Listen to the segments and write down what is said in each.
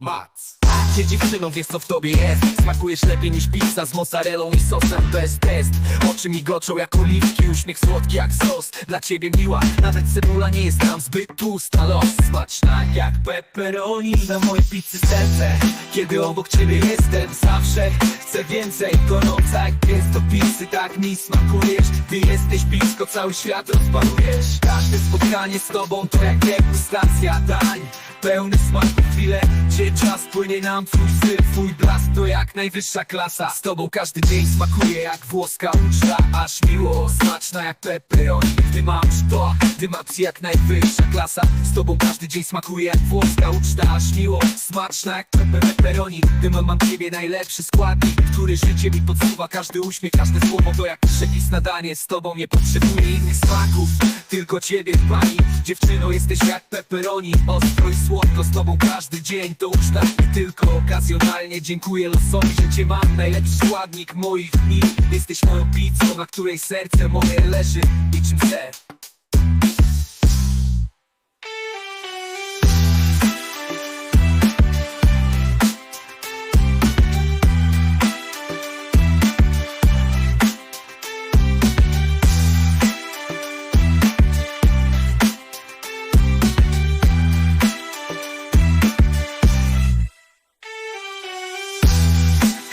Mac. Cię dziewczyną wiesz co w tobie jest. Smakujesz lepiej niż pizza z mozzarellą i sosem bez test. Oczy migoczą jak oliwki, uśmiech słodki jak sos. Dla ciebie miła, nawet cebula nie jest nam zbyt tłusta. Los smaczna jak pepperoni. Na mojej pizzy serce Kiedy obok ciebie jestem zawsze Chcę więcej, gorąca jak pies do pizzy Tak mi smakujesz, ty jesteś blisko Cały świat rozpalujesz. Każde spotkanie z tobą to jak degustacja dań Pełny smaku chwile, gdzie czas płynie nam Twój styl, twój blask to jak najwyższa klasa. Z tobą każdy dzień smakuje jak włoska uczta Aż miło, smaczna jak pepperoni. Ty mam to, ty maps jak najwyższa klasa. Z tobą każdy dzień smakuje jak włoska uczta. Aż miło, smaczna jak pepperoni. Ty mam, mam ciebie najlepszy składnik Który życie mi podsuwa. Każdy uśmiech, każde słowo to jak przepis na danie. Z tobą nie potrzebuję innych smaków Tylko ciebie pani. Dziewczyno jesteś jak pepperoni. Ostro i z tobą każdy dzień. To uczta I tylko okazjonalnie. Dziękuję losowi Że cię mam. Najlepszy składnik moich dni. Jesteś moją pizzą, na której serce moje leży. Niczym ser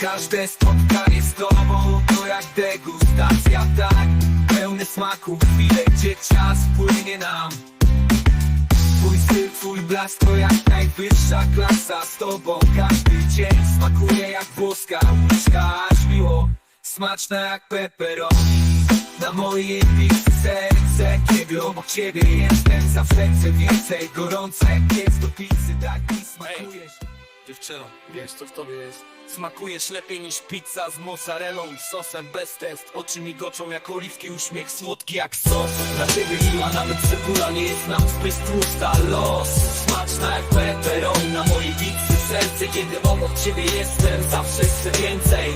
Każde spotkanie z tobą to jak degustacja, tak? Pełne smaku chwile, gdzie czas płynie nam. Twój styl, twój blask to jak najwyższa klasa. Z tobą każdy dzień smakuje jak włoska łyżka. Aż miło, smaczna jak pepperoni. Na mojej pizzy serce Kiedy obok ciebie jestem. Zawsze chcę więcej Gorąca jak piec do pizzy Tak mi smakujesz Dziewczyno, wiesz co w tobie jest? Smakujesz lepiej niż pizza z mozzarellą sosem bez test. Oczy migoczą jak oliwki, uśmiech słodki jak sos. Dla ciebie miła nawet cebula nie jest nam zbyt tłusta Los, smaczna jak pepperoni na mojej pizzy serce. Kiedy obok ciebie jestem, zawsze chcę więcej.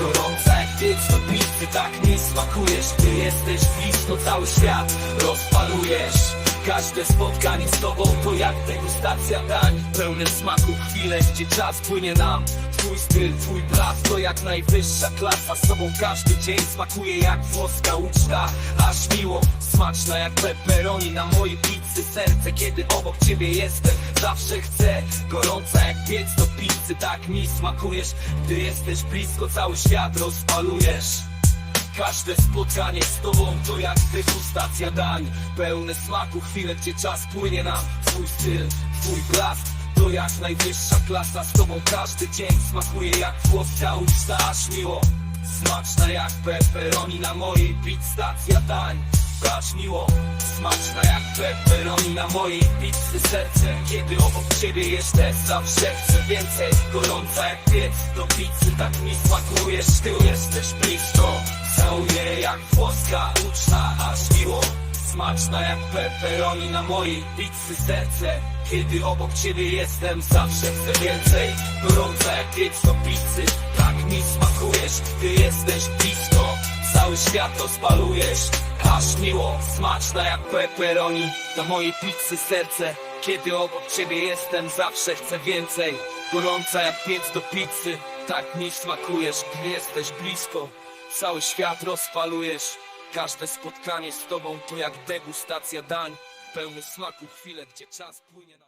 Gorąca jak piec do pizzy, tak mi smakujesz. Ty jesteś blisko, cały świat rozpalujesz Każde spotkanie z tobą to jak degustacja dań. Pełne smaku chwile, gdzie czas płynie nam. Twój styl, twój blask to jak najwyższa klasa. Z tobą każdy dzień smakuje jak włoska uczta. Aż miło, smaczna jak pepperoni na mojej pizzy. Serce Kiedy obok ciebie jestem, zawsze chcę. Gorąca jak piec do pizzy, tak mi smakujesz. Gdy jesteś blisko, cały świat rozpalujesz Każde spotkanie z tobą to jak degustacja dań. Pełne smaku chwile, gdzie czas płynie nam Twój styl, twój blask. To jak najwyższa klasa Z tobą każdy dzień smakuje jak włoska uczta Aż miło, smaczna jak pepperoni na mojej pizz stacja dań Aż miło, smaczna jak pepperoni na mojej pizzy serce. Kiedy obok ciebie jestem zawsze chcę więcej Gorąca jak piec do pizzy tak mi smakujesz Ty jesteś blisko, całuję jak włoska uczta Aż miło, Smaczna jak pepperoni na mojej pizzy serce. Kiedy obok ciebie jestem zawsze chcę więcej Gorąca jak piec do pizzy Tak mi smakujesz, ty jesteś blisko. Cały świat rozpalujesz Aż miło, smaczna jak pepperoni. Na mojej pizzy serce Kiedy obok ciebie jestem zawsze chcę więcej. Gorąca jak piec do pizzy Tak mi smakujesz, gdy jesteś blisko. Cały świat rozpalujesz Każde spotkanie z tobą to jak degustacja dań. Pełny smaku chwile, gdzie czas płynie na...